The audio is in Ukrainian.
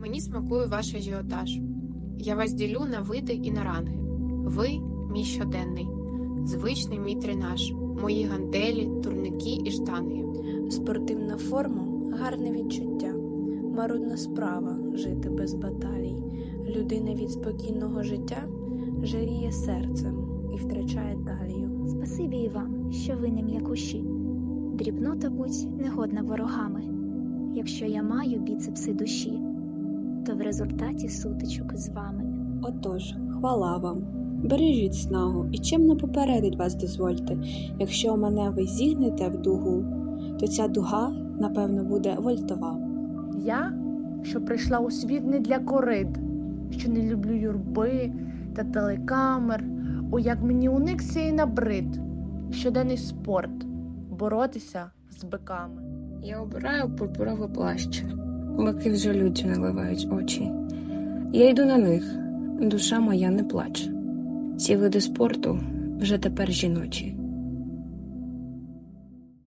Мені смакує ваш ажіотаж. Я вас ділю на види і на ранги. Ви мій щоденний, звичний мій тренаж, мої гантелі, турники і штанги. Спортивна форма гарне відчуття. Марудна справа жити без баталій. Людина від спокійного життя жаріє серцем і втрачає талію. Спасибі і вам, що ви не м'якуші. Дрібнота будь негодна ворогами. Якщо я маю біцепси душі, то в результаті сутичок з вами. Отож, хвала вам. Бережіть снагу і чимно попередить вас дозвольте. Якщо мене ви зігнете в дугу, то ця дуга, напевно, буде вольтова. Я, що прийшла у світ не для корид, що не люблю юрби та телекамер, о, як мені уникся і набрид, щоденний спорт боротися з биками. Я обираю пурпуровий плащ. Баки вже люттю наливають очі. Я йду на них, душа моя не плаче. Ці види спорту вже тепер жіночі.